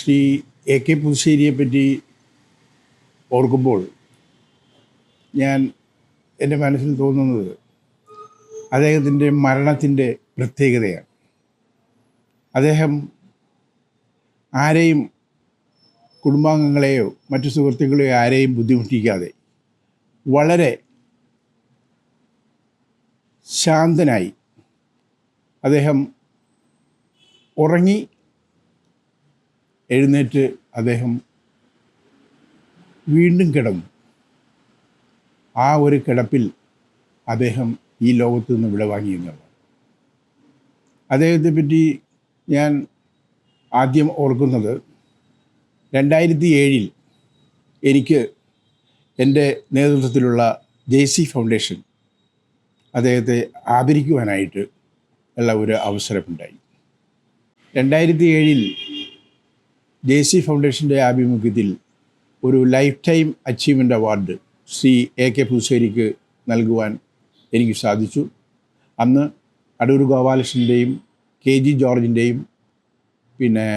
Shri A K പുതുശ്ശേരിയെ പറ്റി ഓർക്കുമ്പോൾ ഞാൻ എന്റെ മനസ്സിൽ തോന്നുന്നത് അദ്ദേഹത്തിന്റെ മരണത്തിന്റെ പ്രത്യേകതയാണ്. അദ്ദേഹം ആരെയും കുടുംബാംഗങ്ങളെയോ മറ്റു സുഹൃത്തുക്കളെയോ ആരെയും ബുദ്ധിമുട്ടിക്കാതെ വളരെ ശാന്തനായി അദ്ദേഹം ഉറങ്ങി എഴുന്നേറ്റ് അദ്ദേഹം വീണ്ടും കിടന്നു. ആ ഒരു കിടപ്പിൽ അദ്ദേഹം ഈ ലോകത്ത് നിന്ന് വിടവാങ്ങി എന്നുള്ളതാണ് അദ്ദേഹത്തെ പറ്റി ഞാൻ ആദ്യം ഓർക്കുന്നത് രണ്ടായിരത്തി ഏഴിൽ എനിക്ക് എന്റെ നേതൃത്വത്തിലുള്ള ജെ സി ഫൗണ്ടേഷൻ അദ്ദേഹത്തെ ആദരിക്കുവാനായിട്ട് ഉള്ള ഒരു അവസരമുണ്ടായി. രണ്ടായിരത്തി ഏഴിൽ ജെ സി ഫൗണ്ടേഷന്റെ ആഭിമുഖ്യത്തിൽ ഒരു lifetime achievement award Shri A K പൂശേരിക്ക് നൽകുവാൻ എനിക്ക് സാധിച്ചു. അന്ന് അടൂർ ഗോപാലകൃഷ്ണന്റെയും കെ ജി ജോർജിന്റെയും പിന്നെ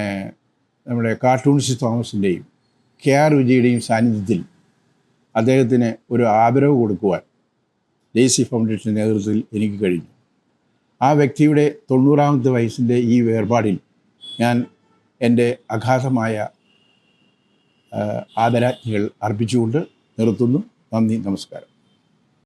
നമ്മുടെ കാർട്ടൂണിസ്റ്റ് തോമസിന്റെയും കെ ആർ വിജയുടെയും സാന്നിധ്യത്തിൽ അദ്ദേഹത്തിന് ഒരു ആദരവ് കൊടുക്കുവാൻ ജെ സി ഫൗണ്ടേഷന്റെ നേതൃത്വത്തിൽ എനിക്ക് കഴിഞ്ഞു. ആ വ്യക്തിയുടെ തൊണ്ണൂറാമത്തെ വയസ്സിന്റെ ഈ വേർപാടിൽ ഞാൻ എന്റെ അഗാധമായ ആദരാജ്ഞികൾ അർപ്പിച്ചുകൊണ്ട് നിർത്തുന്നു. നന്ദി നമസ്കാരം.